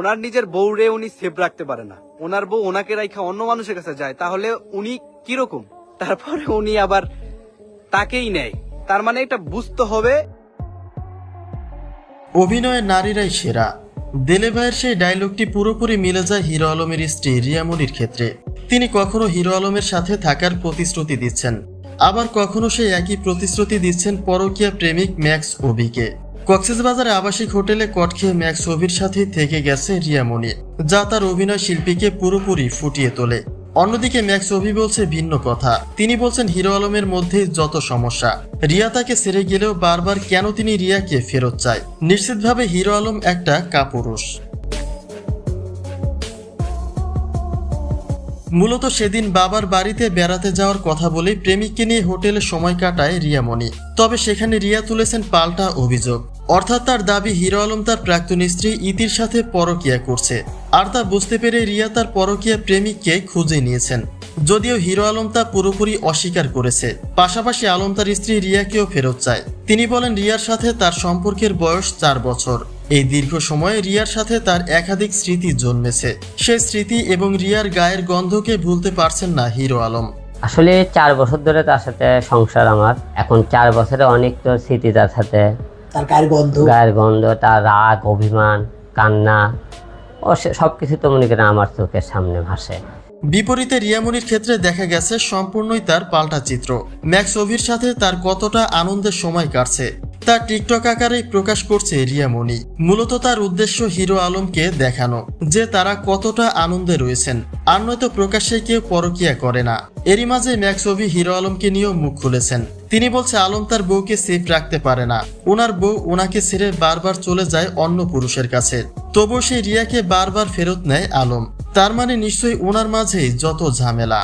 ওনার নিজের বউরে উনি সেভ রাখতে পারে না। ওনার বউ ওনাকে রাইখা অন্য মানুষের কাছে যায়, তাহলে উনি কীরকম? তারপরে উনি আবার তাকেই নেয়। তার মানে এটা বুঝতে হবে। অভিনয়ে নারীরাই সেরা। দেলে ভাইয়ের সেই ডায়লগটি পুরোপুরি মিলে যায় হিরো আলমের স্ত্রী রিয়ামনির ক্ষেত্রে। তিনি কখনো হিরো আলমের সাথে থাকার প্রতিশ্রুতি দিচ্ছেন। আবার কখনো সেই একই প্রতিশ্রুতি দিচ্ছেন পরকীয়া প্রেমিক ম্যাক্স ওবিকে কক্সবাজারে আবাসিক হোটেলে কট খেয়ে ম্যাক্স ছবির সাথে থেকে গেছে রিয়ামনি যা তার অভিনয় শিল্পীকে পুরোপুরি ফুটিয়ে তোলে। অন্যদিকে ম্যাক্স ছবি বলছে ভিন্ন কথা। তিনি বলছেন, হিরো আলমের মধ্যে যত সমস্যা, রিয়া তাকে ছেড়ে গেলেও বারবার কেন তিনি রিয়াকে ফেরত চায়? নিশ্চিতভাবে হিরো আলম একটা কাপুরুষ। মূলত সেদিন বাবার বাড়িতে বেড়াতে যাওয়ার কথা বলে প্রেমিককে নিয়ে হোটেলে সময় কাটায় রিয়ামণি। তবে সেখানে রিয়া তুলেছেন পাল্টা অভিযোগ। অর্থাৎ তার দাবি হিরো আলম তার প্রাক্তন স্ত্রী ইতির সাথে পরকিয়া করছে। আর তা বুঝতে পেরে রিয়া তার পরকিয়া প্রেমিককে খুঁজে নিয়েছেন। যদিও হিরো আলম তা পুরোপুরি অস্বীকার করেছে। পাশাপাশি আলম তার স্ত্রী রিয়াকেও ফেরত চায়। তিনি বলেন, রিয়ার সাথে তার সম্পর্কের বয়স চার বছর। এই দীর্ঘ সময়ে রিয়ার সাথে তার একাধিক স্মৃতি জন্মেছে। সে স্মৃতি এবং রিয়ার গায়ের গন্ধকে ভুলতে পারছেন না হিরো আলম। আসলে চার বছর ধরে তার সাথে সংসার আমার। এখন চার বছরে অনেক তো স্মৃতি তার সাথে। তার গায়ের গন্ধ। গায়ের গন্ধ তার রাগ অভিমান কান্না ও সব কিছু তো মনে করেন আমার চোখের সামনে ভাসে। বিপরীতে রিয়ামনির ক্ষেত্রে দেখা গেছে সম্পূর্ণই তার পাল্টা চিত্র। ম্যাক্স ওভির সাথে তার কতটা আনন্দের সময় কাটছে তা টিকটক আকারেই প্রকাশ করছে রিয়ামণি মূলত তার উদ্দেশ্য হিরো আলমকে দেখানো, যে তারা কতটা আনন্দে রয়েছেন। আর নয়তো প্রকাশ্যে কেউ পরকিয়া করে না। এরই মাঝে ম্যাক্স ওভি হিরো আলমকে নিয়েও মুখ খুলেছেন। তিনি বলছে, আলম তার বউকে সেফ রাখতে পারে না। ওনার বউ ওনাকে ছেড়ে বারবার চলে যায় অন্য পুরুষের কাছে। তবু সেই রিয়াকে বারবার ফেরত নেয় আলম। তার মানে নিশ্চয়ই ওনার মাঝেই যত ঝামেলা।